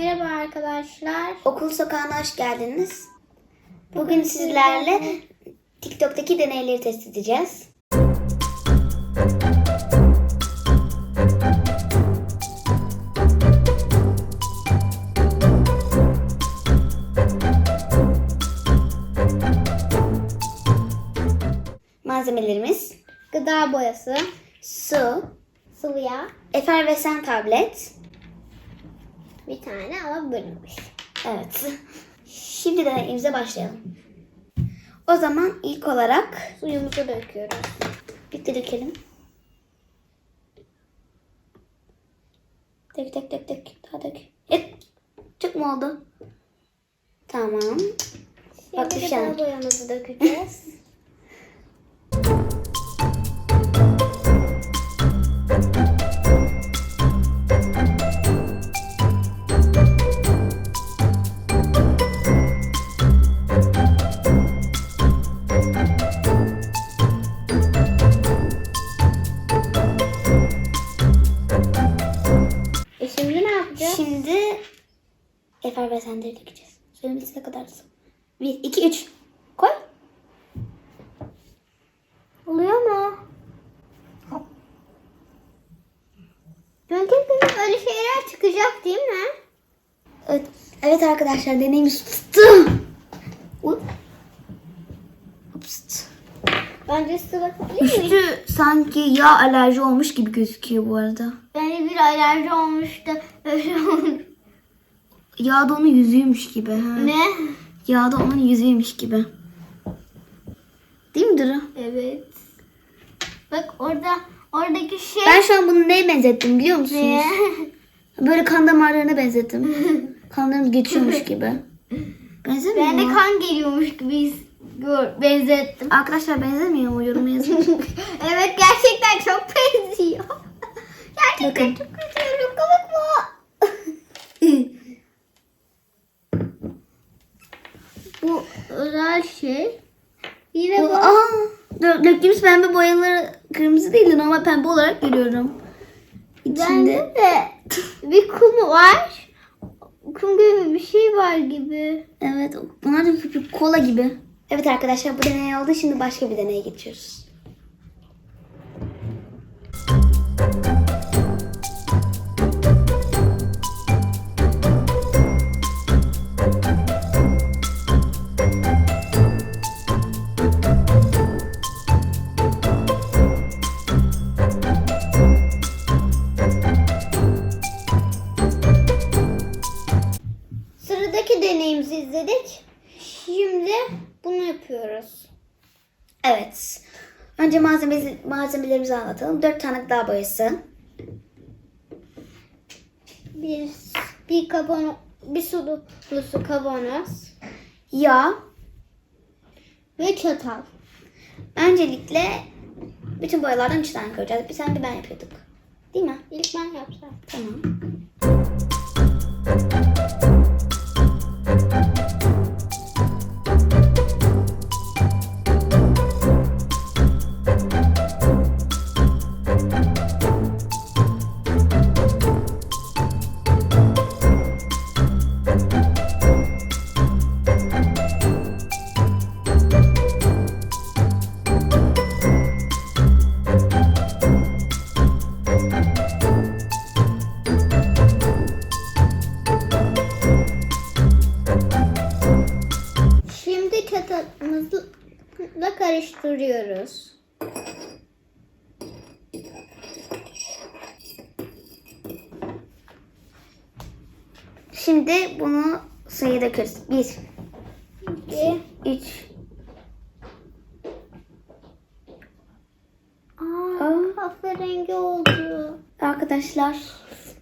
Merhaba arkadaşlar. Okul sokağına hoş geldiniz. Bugün sizlerle TikTok'taki deneyleri test edeceğiz. Malzemelerimiz Gıda boyası, su, sıvı yağ, efervesan tablet. Bir tane alabilirmiş. Evet. Şimdi deneyimize başlayalım. O zaman ilk olarak Suyumuzu döküyoruz. Bir dökelim. Dök dök dök dök. Daha dök. Et. Çok mu oldu? Tamam. Bak Şimdi düşen. gıda boyamızı dökeceğiz. Şimdi yapacağız? Şimdi efervesenleri dökeceğiz. Söylemesi ne kadar su? Bir, iki, üç. Koy. Oluyor mu? Gerçekten öyle şeyler çıkacak değil mi? Evet, evet arkadaşlar deneyimiz tuttu. Bence size bakabilir miyim? Üstü sanki yağ alerji olmuş gibi gözüküyor bu arada. Bence bir alerji olmuştu. Öyle olmuş. Yağ da onun yüzüymüş gibi. Ha. Ne? Yağ da onun yüzüymüş gibi. Değil mi Duru? Evet. Bak orada oradaki şey Ben şu an bunu neye benzettim biliyor musunuz? ne? Böyle kan damarlarına benzettim. Kanlarımız geçiyormuş gibi. Benzemiyor ben de mu? kan geliyormuş gibi gör, benzettim. Arkadaşlar benzemiyor mu? Yorum yazın. evet gerçekten çok benziyor. Gerçekten Bakın. çok benziyor. Komik bu. Bu özel şey. De Bu-. Aa, dö- döktüğümüz pembe boyaları kırmızı değil de normal pembe olarak görüyorum. İçinde. de bir kum var. Kum gibi bir şey var gibi. Evet bunlar da küçük kola gibi. Evet arkadaşlar bu deney oldu. Şimdi başka bir deneye geçiyoruz. Sıradaki deneyimizi izledik. Şimdi bunu yapıyoruz. Evet. Önce malzemesi, malzemelerimizi anlatalım. 4 tane gıda boyası. Bir bir kavanoz, bir su dolusu kavanoz Yağ. ve çatal. Öncelikle bütün boyalardan 3 tane koyacağız. Bir sen bir ben yapıyorduk. Değil mi? İlk ben yapsam. Tamam. Çatalımızla karıştırıyoruz. Şimdi bunu suya döküyoruz. 1, İki. 3. Aa, kahverengi oldu. Arkadaşlar.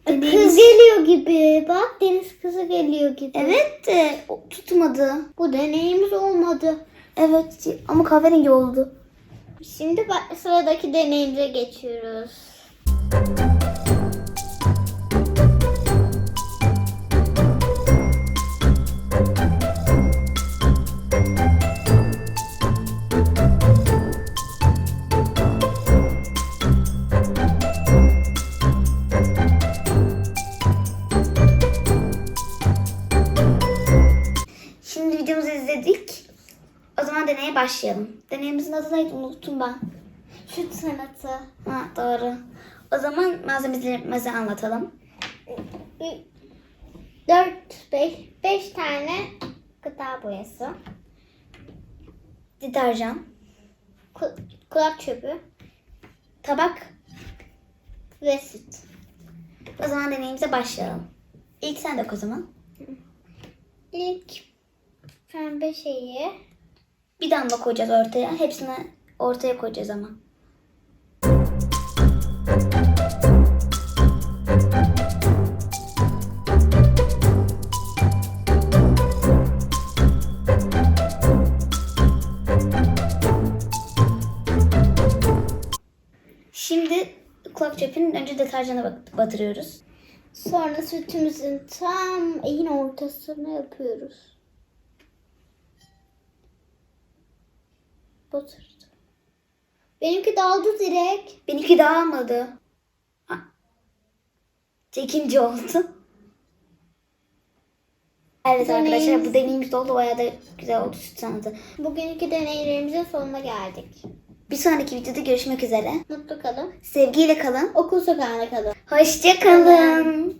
Kız Deneyimiz... geliyor gibi. Bak deniz kızı geliyor gibi. Evet de tutmadı. Bu deneyimiz olmadı. Evet ama kahverengi oldu. Şimdi sıradaki deneyimize geçiyoruz. Başlayalım. Deneyimizin adı neydi unuttum ben. Süt sanatı. Ha doğru. O zaman malzemelerimizi anlatalım. 4 5 5 tane gıda boyası. Deterjan, ku- kulak çöpü tabak. ve süt. O zaman deneyimize başlayalım. İlk sen dök o zaman. İlk pembe şeyi Bir damla koyacağız ortaya. Hepsini ortaya koyacağız ama. Şimdi kulak çöpünün önce deterjana bat- batırıyoruz. Sonra sütümüzün tam en ortasına yapıyoruz. Batırdım. Benimki daldı direkt. Benimki dağılmadı. Ha. Çekimci oldu. Evet Deneyim. arkadaşlar bu deneyimiz oldu. Bayağı da güzel oldu süt sanatı. Bugünkü deneylerimizin sonuna geldik. Bir sonraki videoda görüşmek üzere. Mutlu kalın. Sevgiyle kalın. Okul sokağına kalın. Hoşça kalın.